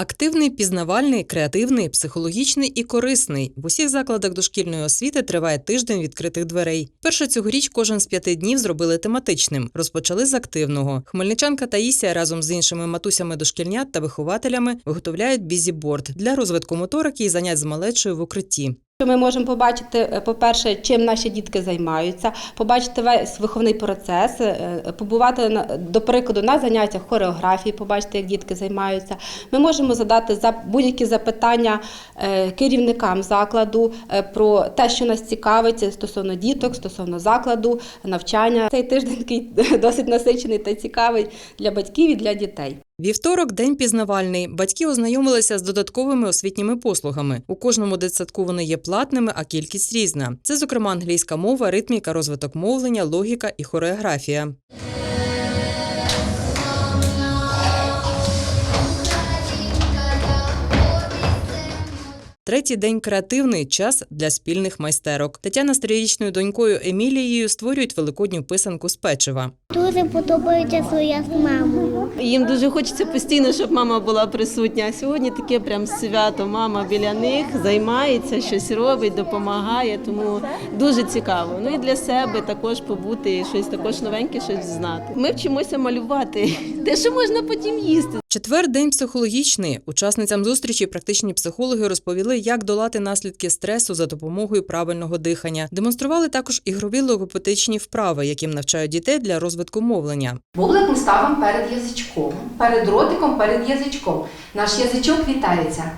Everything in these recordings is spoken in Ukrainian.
Активний, пізнавальний, креативний, психологічний і корисний. В усіх закладах дошкільної освіти триває тиждень відкритих дверей. Перше цьогоріч кожен з п'яти днів зробили тематичним. Розпочали з активного. Хмельничанка Таїсія разом з іншими матусями дошкільнят та вихователями виготовляють бізіборд для розвитку моторики і занять з малечою в укритті. Ми можемо побачити, е, по-перше, чим наші дітки займаються, побачити весь виховний процес, е, побувати на- до прикладу на заняттях хореографії, побачити, як дітки займаються. Ми можемо задати за будь-які запитання е, керівникам закладу е, про те, що нас цікавить стосовно діток, стосовно закладу, навчання. Цей тиждень досить насичений та цікавий для батьків і для дітей. Вівторок день пізнавальний. Батьки ознайомилися з додатковими освітніми послугами. У кожному дитсадку вони є платними, а кількість різна. Це, зокрема, англійська мова, ритміка, розвиток мовлення, логіка і хореографія. Третій день креативний час для спільних майстерок. Тетяна з трирічною донькою Емілією створюють великодню писанку з печива. Дуже подобається своя з мамою. Їм дуже хочеться постійно, щоб мама була присутня. А сьогодні таке прям свято. Мама біля них займається, щось робить, допомагає. Тому дуже цікаво. Ну і для себе також побути, щось також новеньке, щось знати. Ми вчимося малювати те, що можна потім їсти. Четвер день психологічний. Учасницям зустрічі практичні психологи розповіли, як долати наслідки стресу за допомогою правильного дихання. Демонстрували також ігрові логопедичні вправи, яким навчають дітей для розвитку мовлення. Бублик ми ставимо перед язичком, перед ротиком, перед язичком. Наш язичок вітається.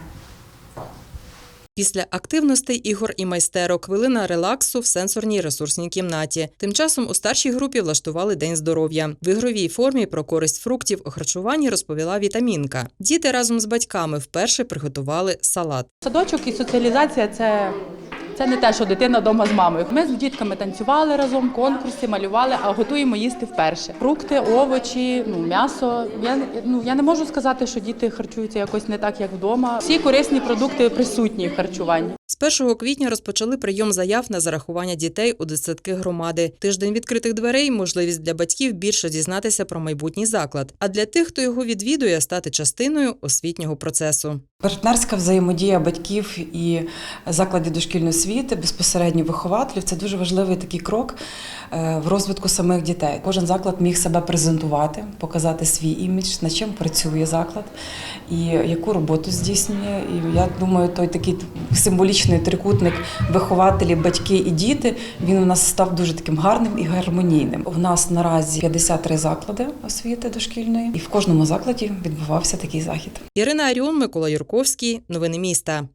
Після активностей ігор і майстерок хвилина релаксу в сенсорній ресурсній кімнаті. Тим часом у старшій групі влаштували день здоров'я. В ігровій формі про користь фруктів у харчуванні розповіла вітамінка. Діти разом з батьками вперше приготували салат. Садочок і соціалізація це, це не те, що дитина вдома з мамою. Ми з дітками танцювали разом, конкурси, малювали, а готуємо їсти вперше. Фрукти, овочі, ну, м'ясо. Я, ну, я не можу сказати, що діти харчуються якось не так, як вдома. Всі корисні продукти присутні в харчуванні. З 1 квітня розпочали прийом заяв на зарахування дітей у дитсадки громади. Тиждень відкритих дверей можливість для батьків більше дізнатися про майбутній заклад. А для тих, хто його відвідує, стати частиною освітнього процесу. Партнерська взаємодія батьків і закладів дошкільної освіти, безпосередньо вихователів це дуже важливий такий крок е, в розвитку самих дітей. Кожен заклад міг себе презентувати, показати свій імідж, над чим працює заклад і яку роботу здійснює. І я думаю, той такий символічний трикутник вихователі, батьки і діти він у нас став дуже таким гарним і гармонійним. У нас наразі 53 заклади освіти дошкільної, і в кожному закладі відбувався такий захід. Ірина Аріон, Микола Юрковський. Новини міста.